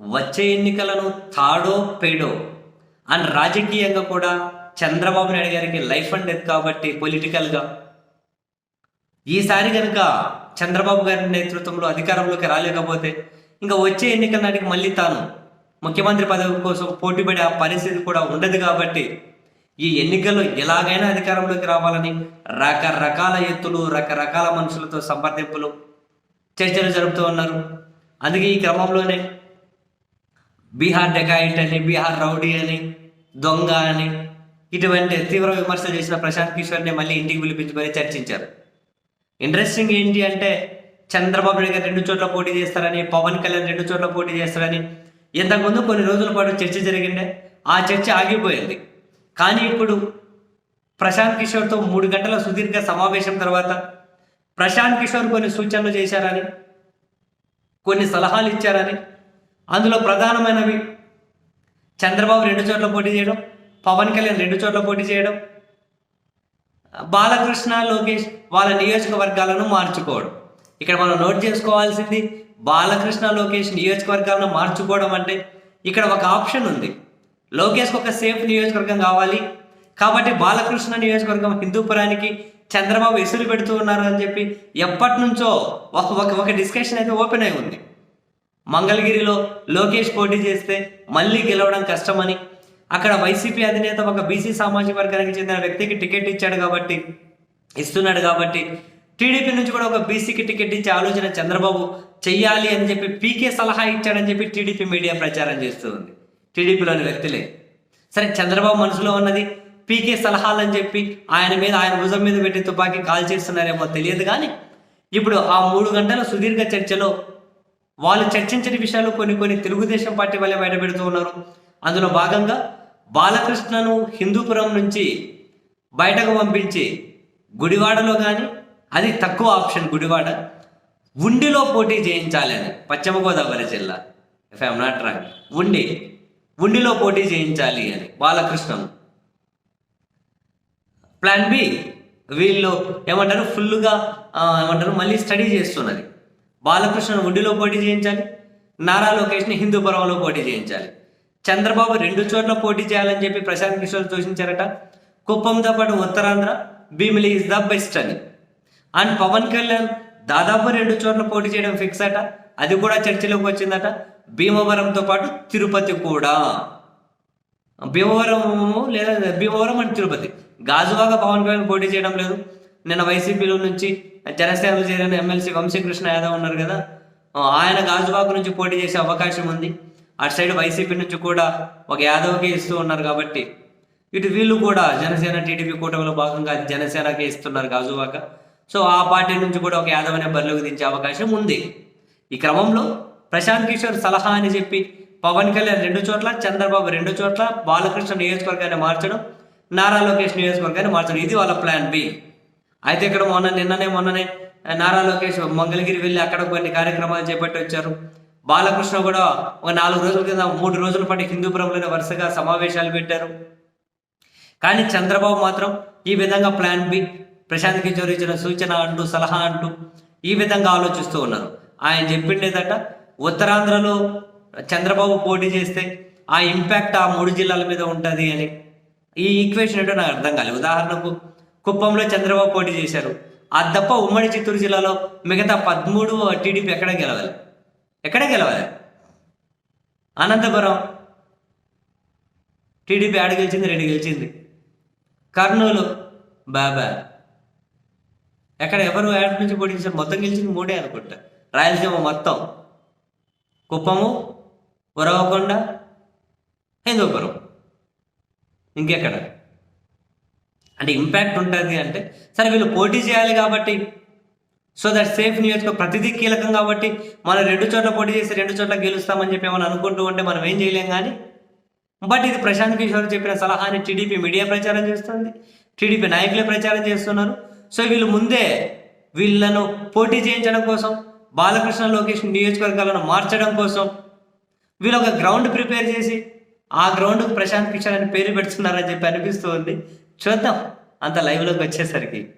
వచ్చే ఎన్నికలను తాడో పేడో అండ్ రాజకీయంగా కూడా చంద్రబాబు నాయుడు గారికి లైఫ్ అండ్ డెత్ కాబట్టి పొలిటికల్గా. ఈసారి కనుక చంద్రబాబు గారి నేతృత్వంలో అధికారంలోకి రాలేకపోతే ఇంకా వచ్చే ఎన్నికల నాటికి మళ్ళీ తాను ముఖ్యమంత్రి పదవి కోసం పోటీపడే ఆ పరిస్థితి కూడా ఉండదు కాబట్టి ఈ ఎన్నికల్లో ఎలాగైనా అధికారంలోకి రావాలని రకరకాల ఎత్తులు రకరకాల మనుషులతో సంప్రదింపులు చర్చలు జరుపుతూ ఉన్నారు. అందుకే ఈ క్రమంలోనే బీహార్ డెకాయిట్ అని బీహార్ రౌడీ అని దొంగ అని ఇటువంటి తీవ్ర విమర్శలు చేసిన ప్రశాంత్ కిషోర్ని మళ్ళీ ఇంటికి పిలిపించుకొని చర్చించారు. ఇంట్రెస్టింగ్ ఏంటి అంటే చంద్రబాబు నాయుడు గారు రెండు చోట్ల పోటీ చేస్తారని పవన్ కళ్యాణ్ రెండు చోట్ల పోటీ చేస్తారని ఇంతకుముందు కొన్ని రోజుల పాటు చర్చ జరిగిండే ఆ చర్చ ఆగిపోయింది. కానీ ఇప్పుడు ప్రశాంత్ కిషోర్తో మూడు గంటల సుదీర్ఘ సమావేశం తర్వాత ప్రశాంత్ కిషోర్ కొన్ని సూచనలు చేశారని కొన్ని సలహాలు ఇచ్చారని అందులో ప్రధానమైనవి చంద్రబాబు రెండు చోట్ల పోటీ చేయడం పవన్ కళ్యాణ్ రెండు చోట్ల పోటీ చేయడం బాలకృష్ణ లోకేష్ వాళ్ళ నియోజకవర్గాలను మార్చుకోవడం. ఇక్కడ మనం నోట్ చేసుకోవాల్సింది బాలకృష్ణ లోకేష్ నియోజకవర్గాలను మార్చుకోవడం అంటే ఇక్కడ ఒక ఆప్షన్ ఉంది. లోకేష్కి ఒక సేఫ్ నియోజకవర్గం కావాలి. కాబట్టి బాలకృష్ణ నియోజకవర్గం హిందూపురానికి చంద్రబాబు ఎసురు పెడుతూ ఉన్నారు అని చెప్పి ఎప్పటి నుంచో ఒక ఒక ఒక డిస్కషన్ అయితే ఓపెన్ అయి ఉంది. మంగళగిరిలో లోకేష్ పోటీ చేస్తే మళ్ళీ గెలవడం కష్టమని అక్కడ వైసీపీ అధినేత ఒక బీసీ సామాజిక వర్గానికి చెందిన వ్యక్తికి టికెట్ ఇచ్చాడు కాబట్టి ఇస్తున్నాడు కాబట్టి టీడీపీ నుంచి కూడా ఒక బీసీకి టికెట్ ఇచ్చే ఆలోచన చంద్రబాబు చెయ్యాలి అని చెప్పి పీకే సలహా ఇచ్చాడని చెప్పి టీడీపీ మీడియా ప్రచారం చేస్తూ ఉంది. టీడీపీలోని వ్యక్తులే. సరే చంద్రబాబు మనసులో ఉన్నది పీకే సలహాలు అని చెప్పి ఆయన మీద ఆయన భుజం మీద పెట్టి తుపాకీ కాల్ చేస్తున్నారేమో తెలియదు కానీ ఇప్పుడు ఆ మూడు గంటల సుదీర్ఘ చర్చలో వాళ్ళు చర్చించిన విషయాలు కొన్ని కొన్ని తెలుగుదేశం పార్టీ వల్లే బయటపెడుతూ ఉన్నారు. అందులో భాగంగా బాలకృష్ణను హిందూపురం నుంచి బయటకు పంపించి గుడివాడలో కానీ అది తక్కువ ఆప్షన్ గుడివాడ ఉండిలో పోటీ చేయించాలి అని పశ్చిమ గోదావరి జిల్లా. ఇఫ్ ఐఎమ్ నాట్ రాంగ్ ఉండి ఉండిలో పోటీ చేయించాలి అని బాలకృష్ణను. ప్లాన్ బి వీళ్ళు ఏమంటారు? ఫుల్గా ఏమంటారు? మళ్ళీ స్టడీ చేస్తున్నది. బాలకృష్ణను ఉండిలో పోటీ చేయించాలి. నారా లోకేష్ని హిందూపురంలో పోటీ చేయించాలి. చంద్రబాబు రెండు చోట్ల పోటీ చేయాలని చెప్పి ప్రశాంత్ కిషోర్ సూచించారట. కుప్పంతో పాటు Uttarandhra Bhimili is the best అని. అండ్ పవన్ కళ్యాణ్ దాదాపు రెండు చోట్ల పోటీ చేయడం ఫిక్స్ అట. అది కూడా చర్చలోకి వచ్చిందట. భీమవరంతో పాటు తిరుపతి కూడా. భీమవరం లేదా భీమవరం అండ్ తిరుపతి. గాజువాగా పవన్ కళ్యాణ్ పోటీ చేయడం లేదు. నిన్న వైసీపీలో నుంచి జనసేనలో చేరిన ఎమ్మెల్సీ వంశీకృష్ణ యాదవ్ ఉన్నారు కదా. ఆయన గాజువాక నుంచి పోటీ చేసే అవకాశం ఉంది. అటు సైడ్ వైసీపీ నుంచి కూడా ఒక యాదవ్కి ఇస్తూ ఉన్నారు కాబట్టి ఇటు వీళ్ళు కూడా జనసేన టీడీపీ కూటమిలో భాగంగా జనసేనకి ఇస్తున్నారు గాజువాక. సో ఆ పార్టీ నుంచి కూడా ఒక యాదవ్ అనే బరిలోకి దించే అవకాశం ఉంది. ఈ క్రమంలో ప్రశాంత్ కిషోర్ సలహా అని చెప్పి పవన్ కళ్యాణ్ రెండు చోట్ల చంద్రబాబు రెండు చోట్ల బాలకృష్ణ నియోజకవర్గాన్ని మార్చడం నారా లోకేష్ నియోజకవర్గాన్ని మార్చడం. ఇది వాళ్ళ ప్లాన్ బి. అయితే ఇక్కడ మొన్న నిన్ననే మొన్ననే నారా లోకేష్ మంగళగిరి వెళ్ళి అక్కడ కొన్ని కార్యక్రమాలు చేపట్టి వచ్చారు. బాలకృష్ణ కూడా ఒక నాలుగు రోజుల కింద మూడు రోజుల పాటు హిందూపురంలోనే వరుసగా సమావేశాలు పెట్టారు. కానీ చంద్రబాబు మాత్రం ఈ విధంగా ప్లాన్ బి ప్రశాంత్ కిషోర్ ఇచ్చిన సూచన అంటూ సలహా అంటూ ఈ విధంగా ఆలోచిస్తూ ఉన్నారు. ఆయన చెప్పిండేదట ఉత్తరాంధ్రలో చంద్రబాబు పోటీ చేస్తే ఆ ఇంపాక్ట్ ఆ మూడు జిల్లాల మీద ఉంటుంది అని. ఈ ఈక్వేషన్ ఏంటో నాకు అర్థం కాలేదు. ఉదాహరణకు కుప్పంలో చంద్రబాబు పోటీ చేశారు. అది తప్ప ఉమ్మడి చిత్తూరు జిల్లాలో మిగతా పదమూడు టీడీపీ ఎక్కడ గెలవాలి. ఎక్కడ గెలవాలి. అనంతపురం టీడీపీ ఆడ గెలిచింది రెండు గెలిచింది. కర్నూలు బాబా. ఎక్కడ ఎవరు యాడ్ నుంచి పోటీ చేశారు? మొత్తం గెలిచింది మూడే అనుకుంటా. రాయలసీమ మొత్తం. కుప్పము ఉరవకొండ హిందూపురం. ఇంకెక్కడ? అంటే ఇంపాక్ట్ ఉంటుంది అంటే సరే వీళ్ళు పోటీ చేయాలి కాబట్టి సో దట్ సేఫ్ నియోజక ప్రతిదీ కీలకం కాబట్టి మనం రెండు చోట్ల పోటీ చేసి రెండు చోట్ల గెలుస్తామని చెప్పి ఏమైనా అనుకుంటూ ఉంటే మనం ఏం చేయలేం కానీ బట్ ఇది ప్రశాంత్ కిషోర్ చెప్పిన సలహాని టీడీపీ మీడియా ప్రచారం చేస్తుంది. టీడీపీ నాయకులే ప్రచారం చేస్తున్నారు. సో వీళ్ళు ముందే వీళ్ళను పోటీ చేయించడం కోసం బాలకృష్ణ లోకేష్ నియోజకవర్గాలను మార్చడం కోసం వీళ్ళు ఒక గ్రౌండ్ ప్రిపేర్ చేసి ఆ గ్రౌండ్కు ప్రశాంత్ కిషోర్ అని పేరు పెడుతున్నారని చెప్పి అనిపిస్తుంది చూద్దాం. అంత లైవ్లోకి వచ్చేసరికి.